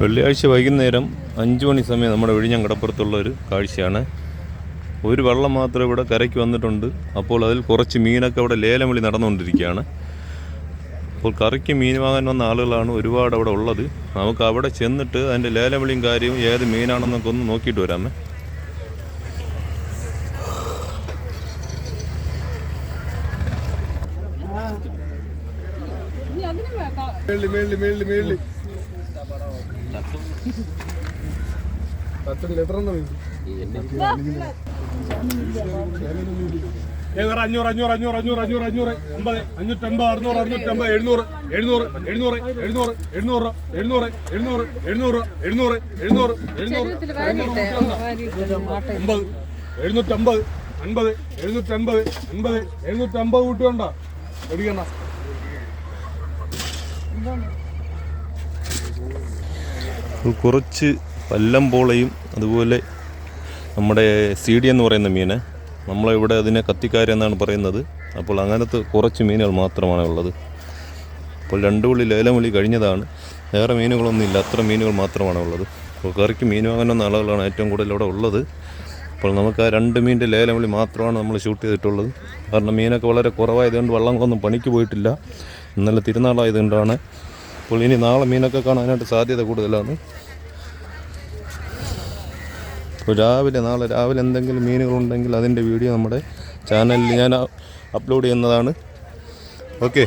വെള്ളിയാഴ്ച വൈകുന്നേരം അഞ്ച് മണി സമയം നമ്മുടെ വിഴിഞ്ഞം കടപ്പുറത്തുള്ള ഒരു കാഴ്ചയാണ്. ഒരു വെള്ളം മാത്രം ഇവിടെ കരയ്ക്ക് വന്നിട്ടുണ്ട്. അപ്പോൾ അതിൽ കുറച്ച് മീനൊക്കെ അവിടെ ലേലം വിളി നടന്നുകൊണ്ടിരിക്കുകയാണ്. അപ്പോൾ കറിക്ക് മീൻ വാങ്ങാൻ വന്ന ആളുകളാണ് ഒരുപാട് അവിടെ ഉള്ളത്. നമുക്ക് അവിടെ ചെന്നിട്ട് അതിന്റെ ലേലം വിളിയും കാര്യവും ഏത് മീനാണെന്നൊക്കെ ഒന്ന് നോക്കിയിട്ട് വരാമേ. മേളിൽ പത്ത് ലിറ്റർ ഏതാ അഞ്ഞൂറ് അഞ്ഞൂറ് അഞ്ഞൂറ് അഞ്ഞൂറ് അഞ്ഞൂറ് അഞ്ഞൂറ് അമ്പത് അഞ്ഞൂറ്റമ്പത് അറുന്നൂറ് അറുന്നൂറ്റമ്പത് എഴുന്നൂറ് എഴുന്നൂറ് എഴുന്നൂറ് എഴുന്നൂറ് എഴുന്നൂറ് എഴുന്നൂറ് എഴുന്നൂറ് എഴുന്നൂറ് എഴുന്നൂറ് എഴുന്നൂറ് എഴുന്നൂറ് അമ്പത് എഴുന്നൂറ്റമ്പത് അൻപത് എഴുന്നൂറ്റമ്പത് അൻപത് എഴുന്നൂറ്റമ്പത് എടുക്കണ്ട കുറച്ച് പല്ലമ്പോളയും അതുപോലെ നമ്മുടെ സി ഡി എന്ന് പറയുന്ന മീന്. നമ്മളിവിടെ അതിനെ കത്തിക്കാര എന്നാണ് പറയുന്നത്. അപ്പോൾ അങ്ങനത്തെ കുറച്ച് മീനുകൾ മാത്രമാണ് ഉള്ളത്. അപ്പോൾ രണ്ട് വിളി ലേലം കഴിഞ്ഞതാണ്. വേറെ മീനുകളൊന്നും ഇല്ല. അത്ര മീനുകൾ മാത്രമാണ് ഉള്ളത്. അപ്പോൾ കറിക്ക് മീൻ വാങ്ങുന്ന ആളുകളാണ് ഏറ്റവും കൂടുതൽ ഇവിടെ ഉള്ളത്. അപ്പോൾ നമുക്ക് ആ രണ്ട് മീനിന്റെ ലേലം മാത്രമാണ് നമ്മൾ ഷൂട്ട് ചെയ്തിട്ടുള്ളത്. കാരണം മീനൊക്കെ വളരെ കുറവായതുകൊണ്ട് വള്ളങ്ങളൊന്നും പണിക്ക് പോയിട്ടില്ല. ഇന്നലെ തിരുനാളായതുകൊണ്ടാണ്. അപ്പോൾ ഇനി നാളെ മീനൊക്കെ കാണാനായിട്ട് സാധ്യത കൂടുതലാണ്. അപ്പോൾ രാവിലെ നാളെ രാവിലെ എന്തെങ്കിലും മീനുകളുണ്ടെങ്കിൽ അതിന്റെ വീഡിയോ നമ്മുടെ ചാനലിൽ ഞാൻ അപ്ലോഡ് ചെയ്യുന്നതാണ്. ഓക്കെ.